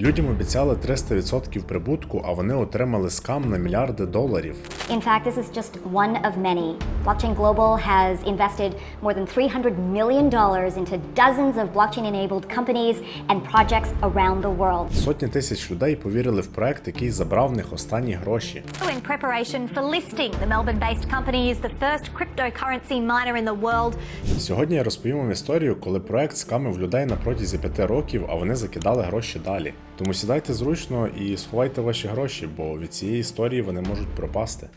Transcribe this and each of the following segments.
Людям обіцяли 300% прибутку, а вони отримали скам на мільярди доларів. In fact, this is just one of many. Blockchain Global has invested more than $300 million dollars into dozens of blockchain enabled companies and projects around the world. Сотні тисяч людей повірили в проект, який забрав в них останні гроші. In preparation for listing, the Melbourne based company is the first cryptocurrency miner in the world. Сьогодні я розповім вам історію, коли проект скамив людей на протязі п'яти років, а вони закидали гроші далі. Тому сідайте зручно і сховайте ваші гроші, бо від цієї історії вони можуть пропасти.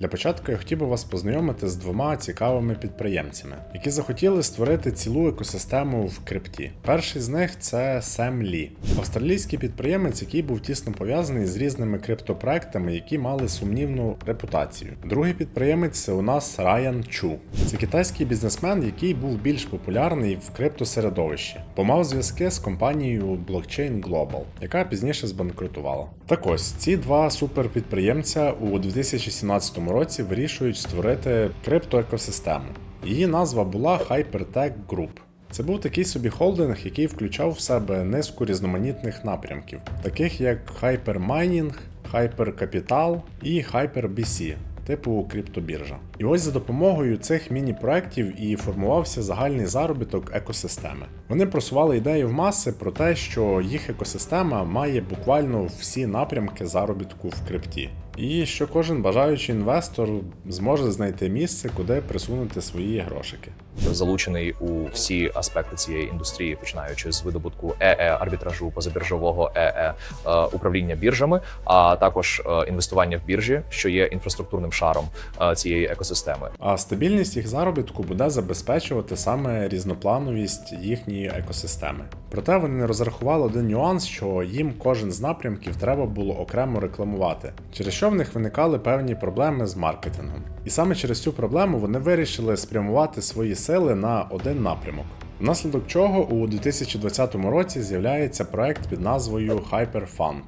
Для початку я хотів би вас познайомити з двома цікавими підприємцями, які захотіли створити цілу екосистему в крипті. Перший з них це Сем Лі, австралійський підприємець, який був тісно пов'язаний з різними криптопроектами, які мали сумнівну репутацію. Другий підприємець це у нас Райан Чу. Це китайський бізнесмен, який був більш популярний в криптосередовищі, бо мав зв'язки з компанією Blockchain Global, яка пізніше збанкрутувала. Так ось ці два суперпідприємця у 2017 році вирішують створити криптоекосистему. Її назва була Hypertech Group. Це був такий собі холдинг, який включав в себе низку різноманітних напрямків, таких як Hypermining, Hypercapital і HyperBC, типу криптобіржа. І ось за допомогою цих міні-проєктів і формувався загальний заробіток екосистеми. Вони просували ідею в маси про те, що їх екосистема має буквально всі напрямки заробітку в крипті. І що кожен бажаючий інвестор зможе знайти місце, куди присунути свої грошики. Залучений у всі аспекти цієї індустрії, починаючи з видобутку ЕЕ, арбітражу, позабіржового ЕЕ, е, управління біржами, а також е, інвестування в біржі, що є інфраструктурним шаром е, цієї екосистеми. А стабільність їх заробітку буде забезпечувати саме різноплановість їхньої екосистеми. Проте вони не розрахували один нюанс, що їм кожен з напрямків треба було окремо рекламувати, через що в них виникали певні проблеми з маркетингом. І саме через цю проблему вони вирішили спрямувати свої сили на один напрямок. Внаслідок чого у 2020 році з'являється проект під назвою HyperFund.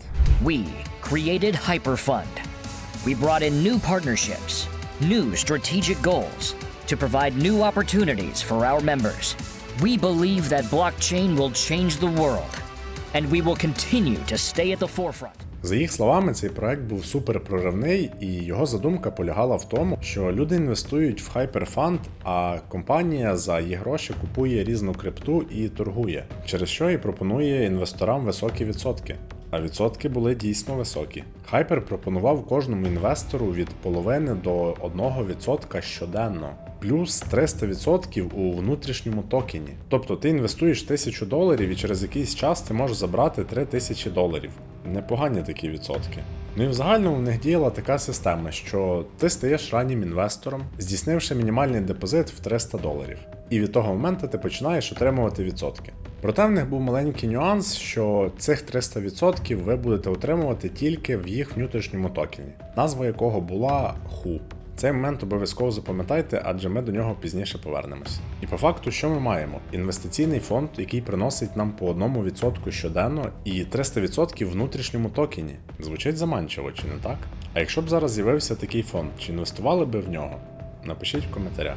We created Hyperfund. We brought in new partnerships, new strategic goals to provide new opportunities for our members. We believe that blockchain will change the world, and we will continue to stay at the forefront. За їх словами, цей проект був супер проривний, і його задумка полягала в тому, що люди інвестують в Hyperfund, а компанія за їх гроші купує різну крипту і торгує, через що і пропонує інвесторам високі відсотки. А відсотки були дійсно високі. Hyper пропонував кожному інвестору від половини до 1% щоденно, плюс 300% у внутрішньому токені. Тобто ти інвестуєш 1000 доларів і через якийсь час ти можеш забрати 3000 доларів. Непогані такі відсотки. Ну і в загальному в них діяла така система, що ти стаєш раннім інвестором, здійснивши мінімальний депозит в 300 доларів. І від того моменту ти починаєш отримувати відсотки. Проте в них був маленький нюанс, що цих 300% ви будете отримувати тільки в їх внутрішньому токені, назва якого була HU. Цей момент обов'язково запам'ятайте, адже ми до нього пізніше повернемось. І по факту, що ми маємо? Інвестиційний фонд, який приносить нам по 1% щоденно, і 300% в внутрішньому токені. Звучить заманчиво, чи не так? А якщо б зараз з'явився такий фонд, чи інвестували би в нього? Напишіть в коментарях.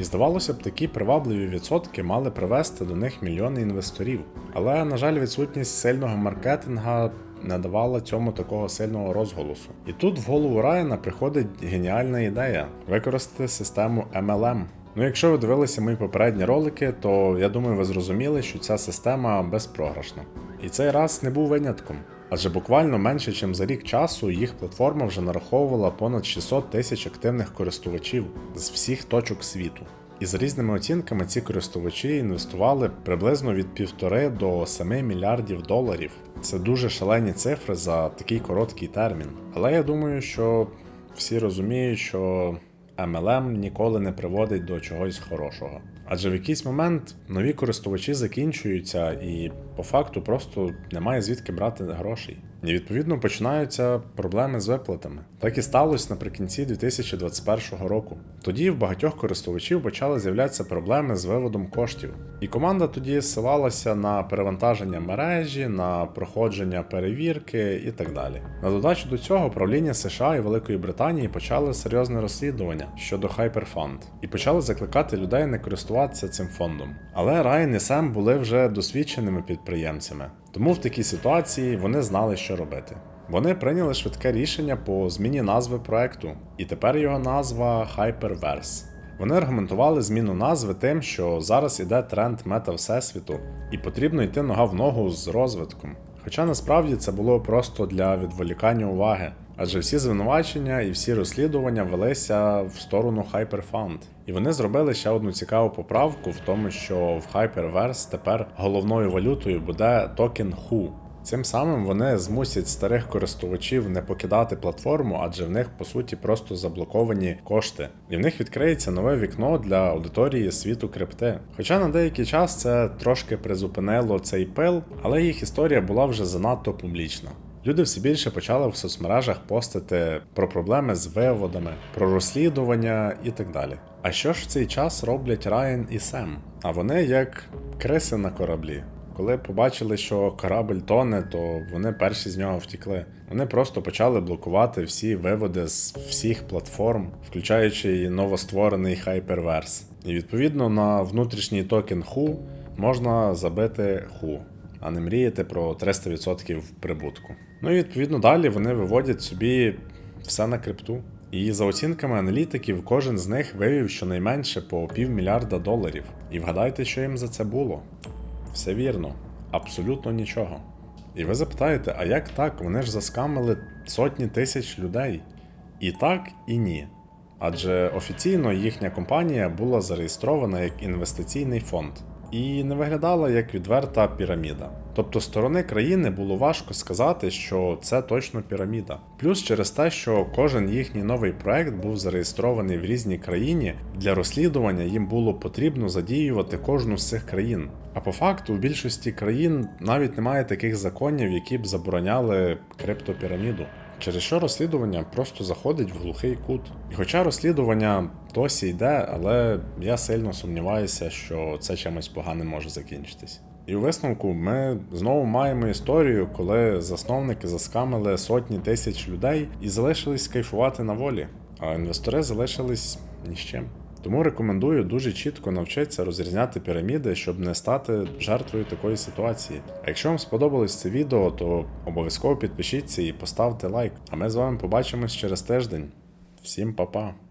І здавалося б, такі привабливі відсотки мали привести до них мільйони інвесторів. Але, на жаль, відсутність сильного маркетинга не давала цьому такого сильного розголосу. І тут в голову Райана приходить геніальна ідея використати систему MLM. Ну, якщо ви дивилися мої попередні ролики, то я думаю, ви зрозуміли, що ця система безпрограшна. І цей раз не був винятком. Адже буквально менше, ніж за рік часу їх платформа вже нараховувала понад 600 тисяч активних користувачів з всіх точок світу. І за різними оцінками ці користувачі інвестували приблизно від 1,5 до 7 мільярдів доларів. Це дуже шалені цифри за такий короткий термін. Але я думаю, що всі розуміють, що MLM ніколи не приводить до чогось хорошого. Адже в якийсь момент нові користувачі закінчуються і по факту просто немає звідки брати грошей. І відповідно починаються проблеми з виплатами. Так і сталося наприкінці 2021 року. Тоді в багатьох користувачів почали з'являтися проблеми з виводом коштів. І команда тоді ссилалася на перевантаження мережі, на проходження перевірки і так далі. На додачу до цього правління США і Великої Британії почали серйозне розслідування щодо Hyperfund і почали закликати людей не користуватися цим фондом. Але Райан і Сем були вже досвідченими підприємцями, тому в такій ситуації вони знали, що робити. Вони прийняли швидке рішення по зміні назви проекту, і тепер його назва Hyperverse. Вони аргументували зміну назви тим, що зараз іде тренд мета всесвіту, і потрібно йти нога в ногу з розвитком. Хоча насправді це було просто для відволікання уваги, адже всі звинувачення і всі розслідування велися в сторону Hyperfund. І вони зробили ще одну цікаву поправку в тому, що в Hyperverse тепер головною валютою буде токен HU. Цим самим вони змусять старих користувачів не покидати платформу, адже в них по суті просто заблоковані кошти, і в них відкриється нове вікно для аудиторії світу крипти. Хоча на деякий час це трошки призупинило цей пил, але їх історія була вже занадто публічна. Люди все більше почали в соцмережах постити про проблеми з виводами, про розслідування і так далі. А що ж в цей час роблять Райан і Сем? А вони як криси на кораблі. Коли побачили, що корабль тоне, то вони перші з нього втікли. Вони просто почали блокувати всі виводи з всіх платформ, включаючи і новостворений Hyperverse. І відповідно на внутрішній токен HU можна забити HU, а не мріяти про 300% прибутку. Ну і відповідно далі вони виводять собі все на крипту. І за оцінками аналітиків, кожен з них вивів щонайменше по півмільярда доларів. І вгадайте, що їм за це було. Все вірно, абсолютно нічого. І ви запитаєте, а як так? Вони ж заскамили сотні тисяч людей. І так, і ні. Адже офіційно їхня компанія була зареєстрована як інвестиційний фонд і не виглядала як відверта піраміда. Тобто сторони країни було важко сказати, що це точно піраміда. Плюс через те, що кожен їхній новий проект був зареєстрований в різній країні, для розслідування їм було потрібно задіювати кожну з цих країн. А по факту в більшості країн навіть немає таких законів, які б забороняли криптопіраміду. Через що розслідування просто заходить в глухий кут. І хоча розслідування досі йде, але я сильно сумніваюся, що це чимось поганим може закінчитись. І у висновку ми знову маємо історію, коли засновники заскамили сотні тисяч людей і залишились кайфувати на волі, а інвестори залишились ні з чим. Тому рекомендую дуже чітко навчитися розрізняти піраміди, щоб не стати жертвою такої ситуації. А якщо вам сподобалось це відео, то обов'язково підпишіться і поставте лайк. А ми з вами побачимось через тиждень. Всім па-па!